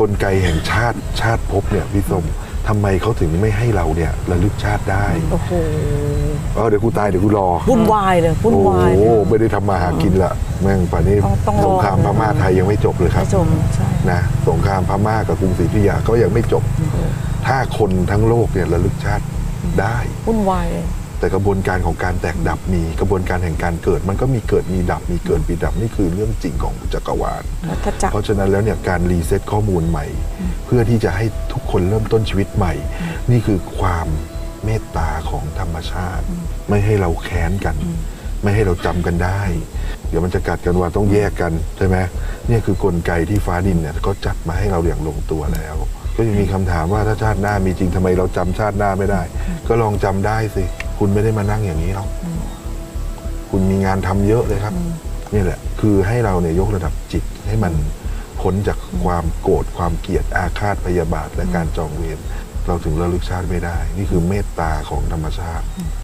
กลไกแห่งชาติชาติภพเนี่ยพี่ส้มทำไมเขาถึงไม่ให้เราเนี่ยระลึกชาติได้โอ้โหเออเดี๋ยวกูตายเดี๋ยวกูรอวุ่นวายเลยวุ่นโอ้วายโหเลยไม่ได้ทำมาหากินละแม่งป่านนี้ต้องต้องรอสงครามพม่าไทยยังไม่จบเลยครับให้ชมใช่นะสงครามพม่ากับกรุงศรีอยุธยาก็ยังไม่จบ ถ้าคนทั้งโลกเนี่ยระลึกชาติได้วุ่นวายเลย แต่กระบวนการของการแตกดับมีกระบวนการแห่งการเกิด มันก็มีเกิดมีดับมีเกิดมีดับนี่คือเรื่องจริงของจักรวาลวัฏจักรเพราะฉะนั้นแล้วเนี่ยการรีเซ็ตข้อมูลใหม่ เพื่อที่จะให้ทุกคนเริ่มต้นชีวิตใหม่ นี่คือความเมตตาของธรรมชาติ ไม่ให้เราแค้นกัน ไม่ให้เราจำกันได้ เดี๋ยวมันจะกัดกันว่าต้องแยกกันใช่ไหมเนี่ยคือกลไกที่ฟ้าดินเนี่ยก็จัดมาให้เราอย่างลงตัวแล้ว ก็ยังมีคำถามว่าถ้าชาติหน้ามีจริงทำไมเราจำชาติหน้าไม่ได้ ก็ลองจำได้สิ คุณไม่ได้มานั่งอย่างนี้หรอกคุณมีงานทำเยอะเลยครับนี่แหละ คือให้เราเนี่ยยกระดับจิตให้มันพ้นจากความโกรธความเกลียดอาฆาตพยาบาทและการจองเวรเราถึงระลึกชาติไม่ได้ นี่คือเมตตาของธรรมชาติ